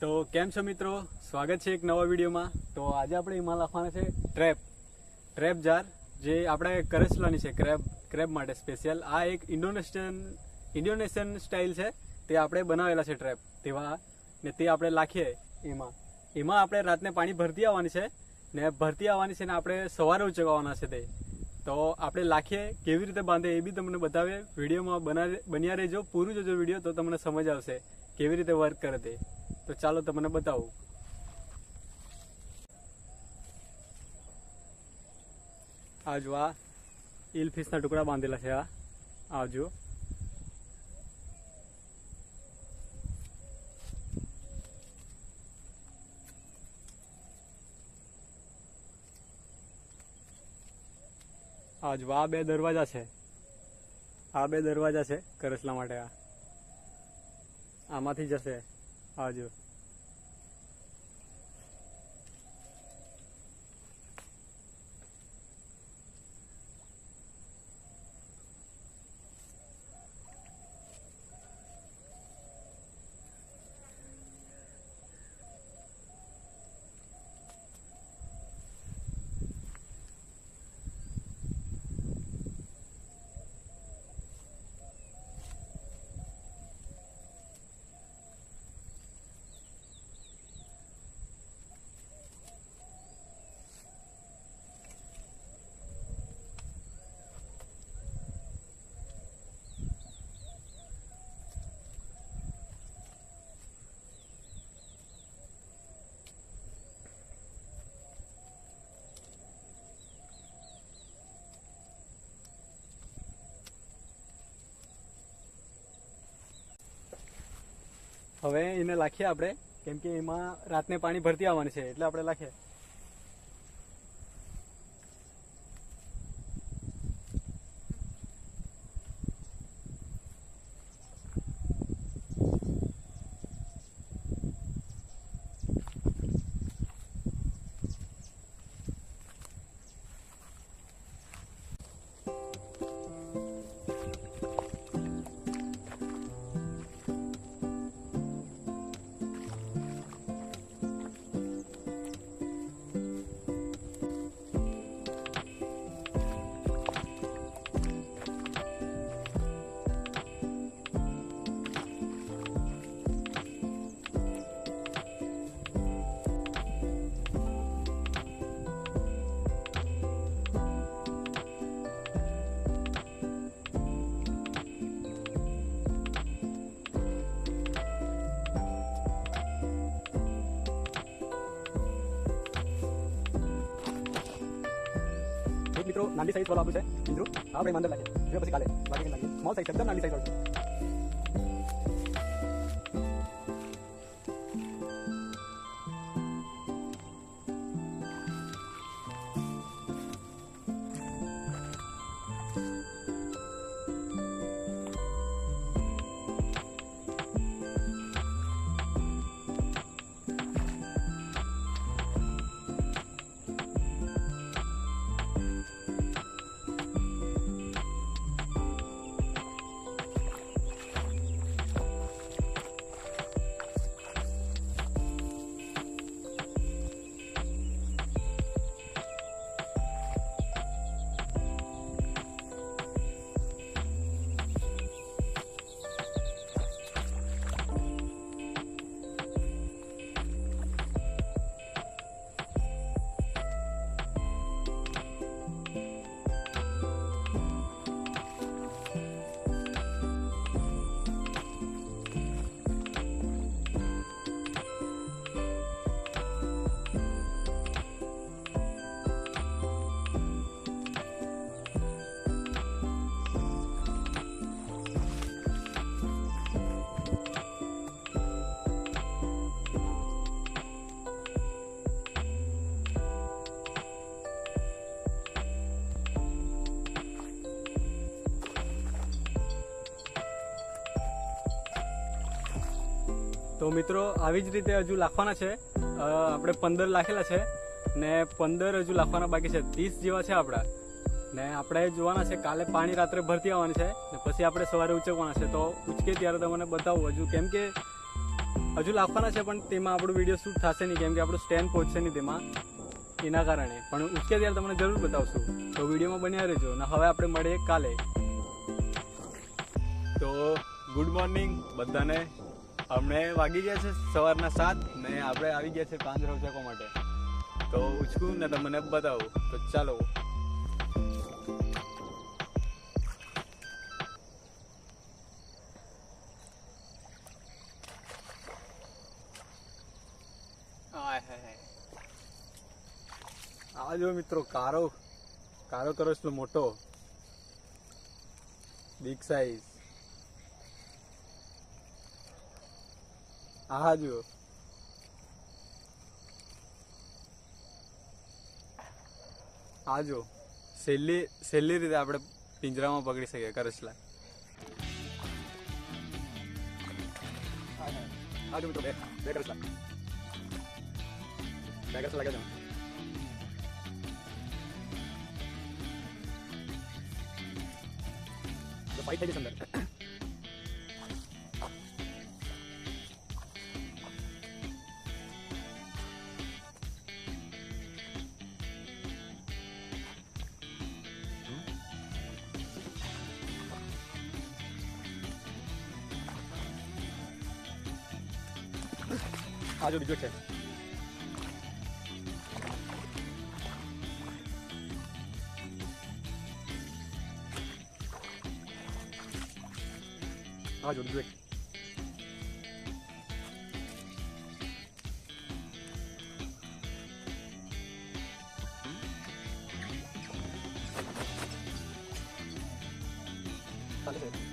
તો કેમ છો મિત્રો? સ્વાગત છે એક નવા વિડીયોમાં. તો આજે આપણે એમાં લખવાના છે ટ્રેપ. ટ્રેપ જાર જે આપણે કરચલાની છે, ક્રેબ ક્રેબ માટે સ્પેશિયલ આ એક ઇન્ડોનેશિયન ઇન્ડોનેશિયન સ્ટાઇલ છે. તે આપણે બનાવેલા છે ટ્રેપ. તેવા, ને તે આપણે લાખીએ એમાં. એમાં આપણે રાતને પાણી ભરતી આવવાની છે, ને ભરતી આવવાની છે ને આપણે સવારે ઉચકવાના છે તે. તો આપણે લાખીએ કેવી રીતે બાંધે એ બી તમને બતાવે. વિડીયોમાં બના, બન્યા રહેજો. પૂરું જોજો વીડિયો તો તમને સમજ આવશે. કેવી રીતે વર્ક કરે તે. તો ચાલો તમને બતાવું. આ જો આ ઈલ ટુકડા બાંધેલા છે આ. આ જો આ જો આ બે દરવાજા છે. આ બે દરવાજા છે કરસલા માટે આ. આમાંથી જશે. આ હવે એને લાખીએ આપણે. કેમ કે એમાં રાતને પાણી ભરતી આવવાની છે, એટલે આપણે લાખીએ. નાની સાઈઝ વાળો આપ્યું છે, મિત્રો. આપણે માંદર લાગે. પછી કાલે. લાગે સ્મોલ સાઈઝ એકદમ નાની સાઈઝ વાળું તો મિત્રો, આવી જ રીતે હજુ લાખવાના છે. આપણે પંદર લાખેલા છે ને પંદર હજુ લાખવાના બાકી છે. ત્રીસ જેવા છે આપણા. ને આપણે જોવાના છે, કાલે પાણી રાત્રે ભરતી આવવાની છે ને પછી આપણે સવારે ઉચકવાના છે. તો ઉચકે ત્યારે તમને બતાવું હજુ. કેમ કે હજુ લાખવાના છે, પણ તેમાં આપણું વીડિયો શૂટ થશે નહીં. કેમ કે આપણું સ્ટેન્ડ પહોંચશે નહીં તેમાં. એના કારણે. પણ ઉચકે ત્યારે તમને જરૂર બતાવશું. તો વિડીયોમાં બન્યા રહેજો. અને હવે આપણે મળીએ કાલે. તો ગુડ મોર્નિંગ બધાને. અમને વાગી ગયા છે સવારના સાત. ને આપણે આવી ગયા છે પાંચ રોજકો માટે. તો ઉચકું ને તમને બતાવું. તો ચાલો. આજો મિત્રો કારો. કારો કરસનો મોટો. બિગ સાઈઝ આ જુઓ. હા જો સહેલી સહેલી રીતે આપણે પિંજરામાં પકડી શકીએ કરસલા હા જો મિત્રો બે બે કરસલા બે છે ફાઈટ થઈ જશે અંદર. આ જો બીજો છે આ જો બીજો એક ચાલે છે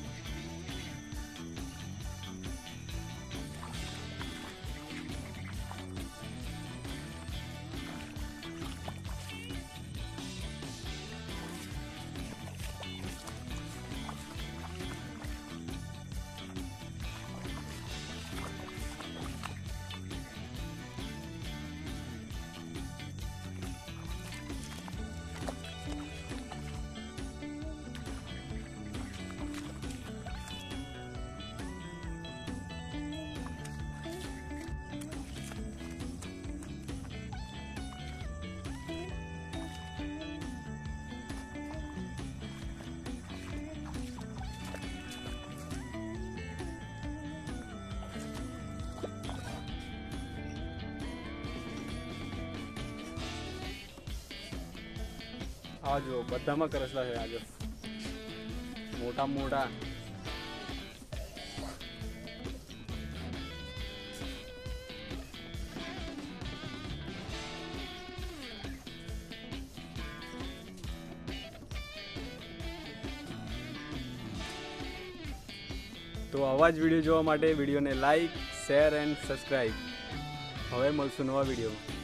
આ જો બધામાં કરસલા છે આજો મોટા મોટા. તો આવા જ વીડિયો જોવા માટે વિડીયોને લાઈક શેર એન્ડ સબસ્ક્રાઈબ હવે મળશું નવા વિડીયોમાં.